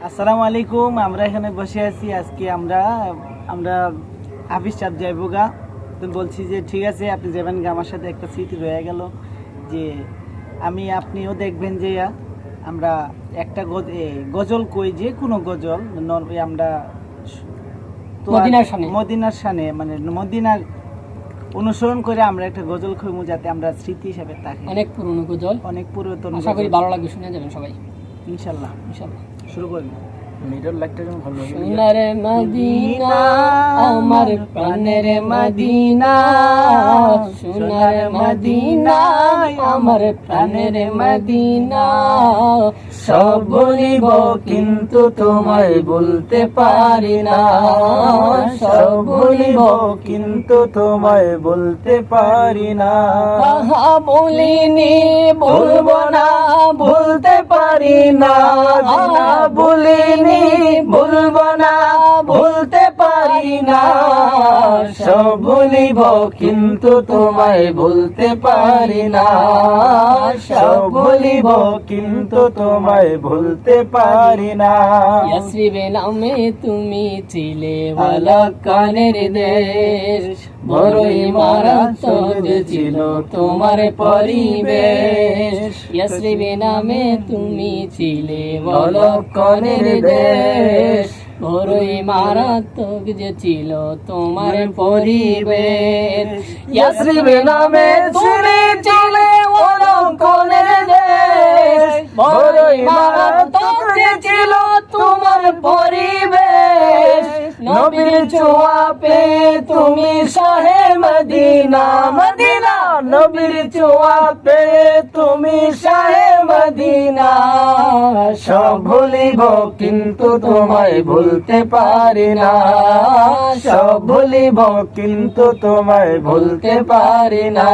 আসসালামু আলাইকুম আমরা এখানে বসে আছি। আজকে আমরা আমরা হাফিজ সাহেব যাইবো গা তো বলছি যে ঠিক আছে আপনি যাবেন গা আমার সাথে একটা স্মৃতি রয়ে গেল যে আমি আপনিও দেখবেন যে আমরা একটা গজ- গজল কই? যে কোনো গজল আমরা মদিনার শানে মানে মদিনার অনুসরণ করে আমরা একটা গজল খইমু যাতে আমরা স্মৃতি হিসাবে থাকি অনেক পুরনো গজল। অনেক পুরাতন আশা করি ভালো লাগবে শুনে যাবেন সবাই। ইনশাল্লাহ। ইনশাআল্লাহ শুরু করি মিডল লাইটটা যেমন ভালো সোনার মদিনা আমার প্রাণের মদিনা সোনার মদিনা আমার প্রাণের মদিনা। সব বলিব কিন্তু তোমায় বলতে পারি না। সব বলিব কিন্তু তোমায় বলতে পারি না। বলিনি বলব না বলতে পারি না। না, সব বলিব কিন্তু তোমায় বলতে পারি না। সব বলিব কিন্তু তোমায় বলতে পারি না। ইয়াসরিবে নামে তুমি ছিলে বালকানের দেশ, বড়ই মারাত্মক ছিল তোমার পরিবেশ। ইয়াসরিবে নামে তুমি ছিলে বালকানের দেশ বড়ই মারাত্মক যে ছিল তোমার পরিবেশ। ইয়াসরিবে নামে তুমি চলে অলঙ্কনের দেশ। বড়ই মারাত্মক যে ছিল তোমার পরিবেশ। নবীর পে তুমি শাহে মদিনা। মদিনা। নবীর ছোঁয়া পে তুমি শাহে মদিনা। সব ভুলিব কিন্তু তোমায় ভুলতে পারি না। সব ভুলিব কিন্তু তোমায় ভুলতে পারি না।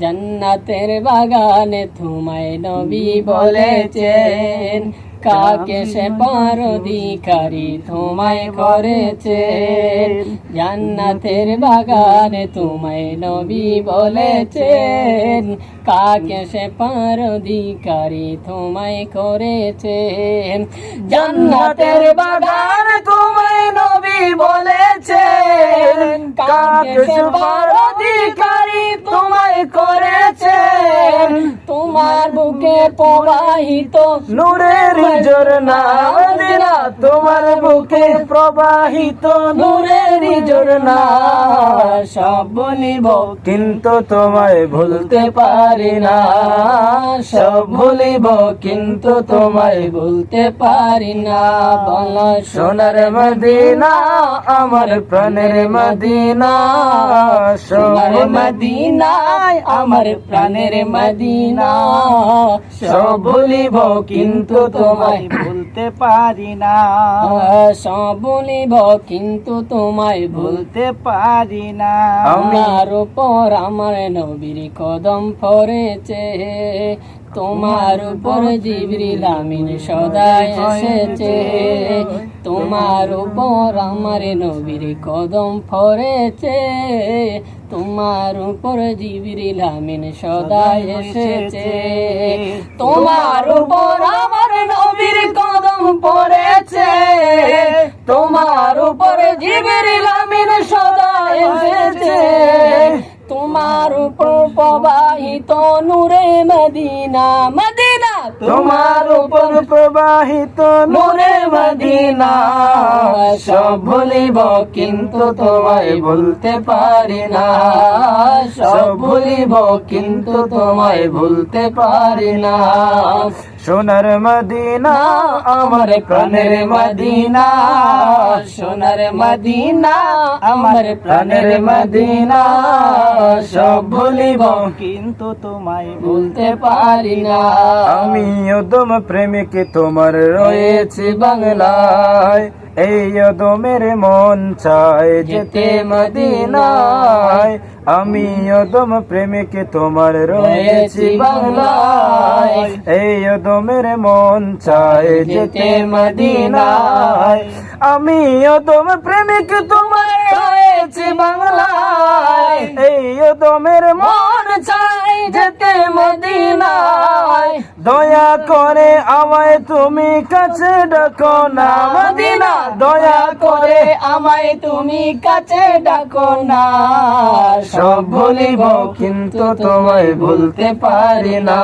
জান্নাতের বাগানে তোমায় নবী বলেছেন কাকে সে পার অধিকারী তোমায় করেছে? জান্নাতের বাগানে তোমায় নবী বলেছেন। কাকে সে পার অধিকারী তোমায় করেছেন জান্নাতের বাগান তোমায় নবী বলেছে কাকে সে পার অধিকারী বুকে প্রবাহিত? নূরের ঝরনা মদিনা তোমার বুকে প্রবাহিত নূরের ঝরনা সব বলিব কিন্তু তোমায় ভুলতে পারি না। সব ভুলিব কিন্তু তোমায় বলতে পারি না। বল সোনার মদিনা আমার প্রাণের মদিনা। সোনার মদিনায় আমার প্রাণের মদিনা। সব ভুলিব কিন্তু তোমায় ভুলতে পারি না। সব বলিব কিন্তু তোমায় ভুলতে পারি না। আমার উপর আমার নবীর কদম পড়েছে। তোমার উপর জিবরিল আমিন সদাই এসেছে। তোমার উপর আমার নবীর কদম পড়েছে। তোমার উপর জিবরিল আমিন সদাই এসেছে। তোমার উপর আমার নবীর কদম পড়েছে। তোমার উপর জিবরিল আমিন সদা প্রবাহিত নূরে মদিনা মদিনা, তোমার উপর প্রবাহিত নূরে মদিনা। সব ভুলিব, কিন্তু তোমায় বলতে পারি না। সব ভুলিব, কিন্তু তোমায় বলতে পারি না। সোনার মদিনা, আমার প্রাণের মদিনা। সোনার মদিনা, আমার প্রাণের মদিনা। সব ভুলিব, কিন্তু তোমায় বলতে পারি না। আমি তোম প্রেমিক, তোমার রয়েছে বাংলায়। এই ওদমের মন চায় যেতে মদিনায়। আমি ওদম প্রেমিক তোমার রয়েছে বাংলায়। এই ওদমের মন চায় যেতে মদিনায়। আমি ওদম প্রেমিক তোমার রয়েছে বাংলায়। এই ওদমের মন মন চাই যেতে মদিনায়। দয়া করে আমায় তুমি কাছে ডাকো না, মদিনা। দয়া করে আমায় তুমি কাছে ডাকো না। সব ভুলিব, কিন্তু তোমায় বলতে পারি না।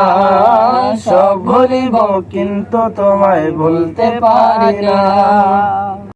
সব ভুলিব, কিন্তু তোমায় বলতে পারি না।